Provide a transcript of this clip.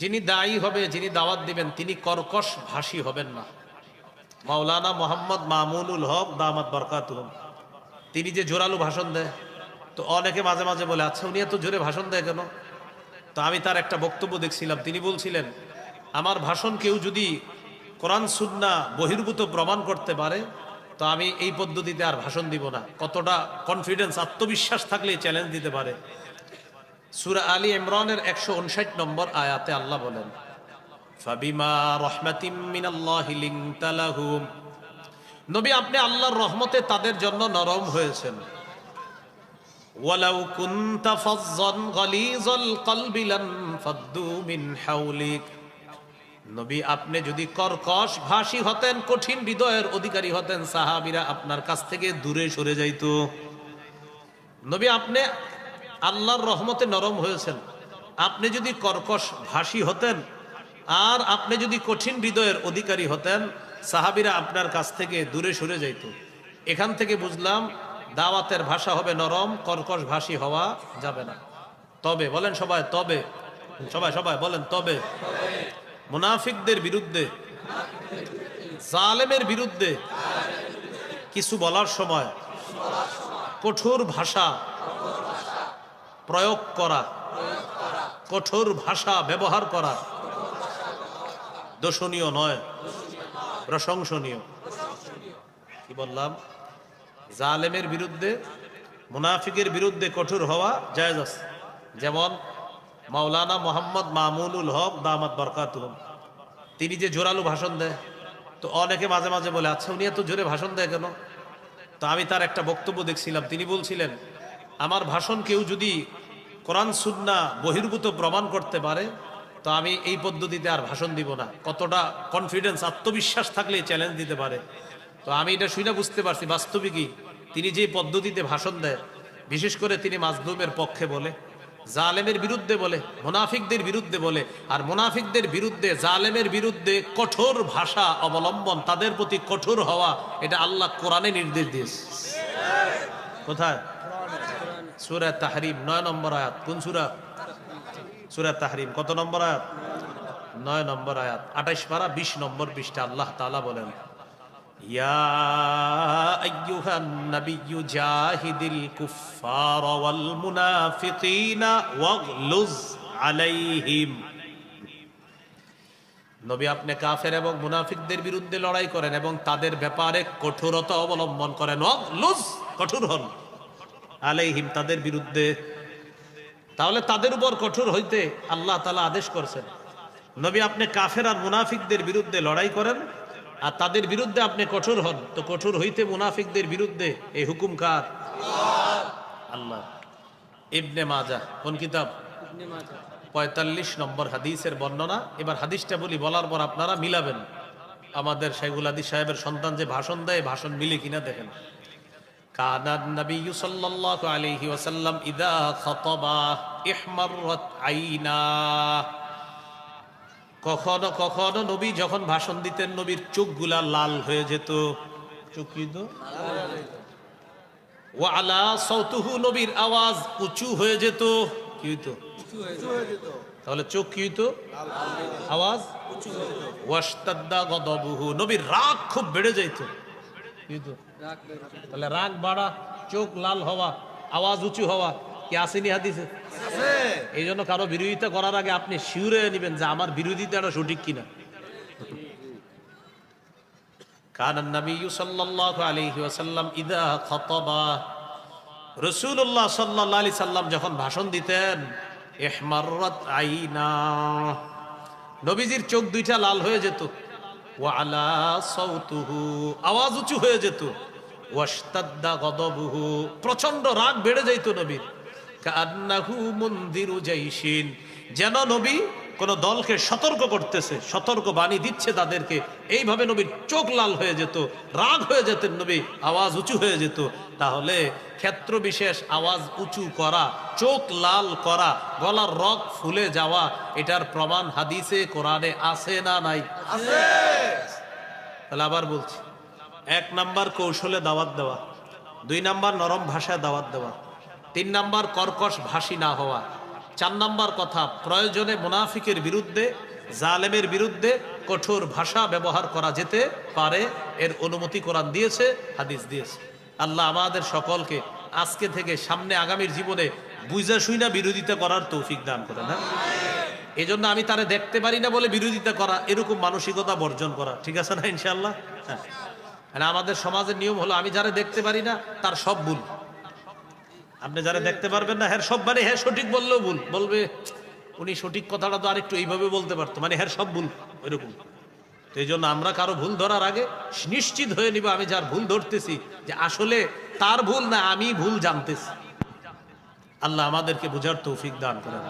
যিনি দায়ী হবে, যিনি দাওয়াত দিবেন, তিনি কর্কশ ভাষী হবেন না। মাওলানা মোহাম্মদ মামুনুল হক দামাত বরকাত তিনি যে জোরালো ভাষণ দেয়, তো অনেকে মাঝে মাঝে বলে আচ্ছা উনি এত জোরে ভাষণ দেয় কেন? তো আমি তার একটা বক্তব্য দেখছিলাম। তিনি বলছিলেন, আমার ভাষণ কেউ যদি কোরআন, সুন্না বহির্ভূত প্রমাণ করতে পারে, তো আমি এই পদ্ধতিতে আর ভাষণ দিব না। কতটা কনফিডেন্স আত্মবিশ্বাস থাকলে চ্যালেঞ্জ দিতে পারে। সুরা আলী ইমরানের একশো উনষাট নম্বর আয়াতে আল্লাহ বলেন, ফাবিমা রহমাতিম নবী, আপনি আল্লাহর রহমতে তাদের জন্য নরম হয়েছেন। ওয়ালাউ কুনতা ফাজ্জান গালিজাল কলবি লান ফাদ্দু মিন হাওলিক নবী, আপনি যদি কর্কশ ভাষী হতেন, কঠিন হৃদয়ের অধিকারী হতেন, সাহাবীরা আপনার কাছ থেকে দূরে সরে যাইতো। নবী, আপনি আল্লাহর রহমতে নরম হয়েছেন। আপনি যদি কর্কশ ভাষী হতেন, আর আপনি যদি কঠিন হৃদয়ের অধিকারী হতেন, সাহাবিরা আপনার কাছ থেকে দূরে সরে যাইত। এখান থেকে বুঝলাম, দাওয়াতের ভাষা হবে নরম, কর্কশ ভাষী হওয়া যাবে না। তবে, বলেন সবাই, তবে। সবাই সবাই, বলেন, তবে। মুনাফিকদের বিরুদ্ধে, জালেমের বিরুদ্ধে কিছু বলার সময়, কঠোর ভাষা প্রয়োগ করা, কঠোর ভাষা ব্যবহার করা, দোষণীয় নয়, প্রশংসনীয়। কি বললাম? জালেমের বিরুদ্ধে, মুনাফিকের বিরুদ্ধে কঠোর হওয়া জায়েজ আছে। যেমন মাওলানা মোহাম্মদ মামুনুল হক দামাত বরকাত তিনি যে জোরালো ভাষণ দেয়, তো অনেকে মাঝে মাঝে বলে আচ্ছা উনি এত জোরে ভাষণ দেয় কেন? তো আমি তার একটা বক্তব্য দেখছিলাম। তিনি বলছিলেন আমার ভাষণ কেউ যদি কোরআন, সুন্না বহির্ভূত প্রমাণ করতে পারে, তো আমি এই পদ্ধতিতে আর ভাষণ দিব না। কতটা কনফিডেন্স আত্মবিশ্বাস থাকলে চ্যালেঞ্জ দিতে পারে। তো আমি এটা শুনে বুঝতে পারছি বাস্তবিকই তিনি যে পদ্ধতিতে ভাষণ দেয়, বিশেষ করে তিনি মাজলুমের পক্ষে বলে, জালেমের বিরুদ্ধে বলে, মোনাফিকদের বিরুদ্ধে বলে, আর মুনাফিকদের বিরুদ্ধে, জালেমের বিরুদ্ধে কঠোর ভাষা অবলম্বন, তাদের প্রতি কঠোর হওয়া, এটা আল্লাহ কোরআনে নির্দেশ দিয়েছে। কোথায়? সুরা তাহরিম, নয় নম্বর আয়াত। কোন সুরা? সুরা তাহরিম, কত নম্বর আয়াত? নয় নম্বর আয়াত। আঠাইশ পারা, বিশ নম্বর পৃষ্ঠা আল্লাহ তালা বলেন মুনাফিকদের বিরুদ্ধে লড়াই করেন এবং তাদের ব্যাপারে কঠোরতা অবলম্বন করেন। কঠোর হন। আলাইহিম তাদের বিরুদ্ধে। তাহলে তাদের উপর কঠোর হইতে আল্লাহ তালা আদেশ করছেন। নবী আপনি কাফের আর মুনাফিকদের বিরুদ্ধে লড়াই করেন আর তাদের বিরুদ্ধে আপনি কঠোর হন। তো কঠোর হইতে মুনাফিকদের বিরুদ্ধে এই হুকুম কার? আল্লাহ। ইবনে মাজা কোন কিতাব? পঁয়তাল্লিশ নম্বর হাদিসের বর্ণনা। এবার হাদিসটা বলি বলার পর আপনারা মিলাবেন। আমাদের শাইগুল আদি সাহেবের সন্তান যে ভাষণ দেয় ভাষণ মিলে কিনা দেখেন। কানান নবী সাল্লাল্লাহু আলাইহি ওয়াসাল্লাম ইদা খতবা ইহমাররাত আইনা। কখনো কখনো নবী যখন ভাষণ দিতেন, নবীর চোখগুলা লাল হয়ে যেত। নবীর আওয়াজ উঁচু হয়ে যেত। কি তাহলে চোখ কি আওয়াজ? নবীর রাগ খুব বেড়ে যাইতো। তাহলে রাগ বাড়া চোখ লাল হওয়া আওয়াজ উঁচু হওয়া কি আসেনি হাদিসে? এই জন্য কারও বিরোধিতা করার আগে আপনি শিউরে নেবেন যে আমার বিরোধিতাটা সঠিক কিনা। আলাইহি সাল্লাম যখন ভাষণ দিতেন আইনা। নবীজির চোখ দুইটা লাল হয়ে যেত। ওয়া আলা সাউতুহু আওয়াজ উঁচু হয়ে যেত। প্রচণ্ড রাগ বেড়ে যাইত নবীর। কান্নাহু মন্দিরু যেন নবী কোন দলকে সতর্ক করতেছে, সতর্ক বাণী দিচ্ছে তাদেরকে। এইভাবে নবীর চোখ লাল হয়ে যেত, রাগ হয়ে যেতেন নবী, আওয়াজ উঁচু হয়ে যেত। তাহলে ক্ষেত্র বিশেষ আওয়াজ উঁচু করা, চোখ লাল করা, গলার রক ফুলে যাওয়া, এটার প্রমাণ হাদিসে, কোরআনে আছে না নাই? তাহলে আবার বলছি। এক নাম্বার কৌশলে দাওয়াত দেওয়া, দুই নাম্বার নরম ভাষায় দাওয়াত দেওয়া, তিন নাম্বার কর্কশ ভাষী না হওয়া, চার নাম্বার কথা প্রয়োজনে মুনাফিকের বিরুদ্ধে, জালেমের বিরুদ্ধে কঠোর ভাষা ব্যবহার করা যেতে পারে এর অনুমতি কোরআন দিয়েছে, হাদিস দিয়েছে। আল্লাহ আমাদের সকলকে আজকে থেকে সামনে আগামীর জীবনে বুঝা শুইনা বিরোধিতা করার তৌফিক দান করে না এই জন্য আমি তারে দেখতে পারি না বলে বিরোধিতা করা এরকম মানসিকতা বর্জন করা, ঠিক আছে না ইনশাল্লাহ হ্যাঁ। আর আমাদের সমাজের নিয়ম হলো, আমি যারা দেখতে পারি না, তার সব ভুল। আপনি যারা দেখতে পারবেন না হ্যাঁ সব মানে হ্যাঁ সঠিক বললেও ভুল। বলবে, উনি সঠিক কথাটা তো আরেকটু এইভাবে বলতে পারতো মানে হ্যাঁ সব ভুল, ওইরকম। তো এই জন্য আমরা কারও ভুল ধরার আগে নিশ্চিত হয়ে নিব, আমি যার ভুল ধরতেছি, যে আসলে তার ভুল না, আমি ভুল জানতেছি। আল্লাহ আমাদেরকে বুঝার তৌফিক দান করেন।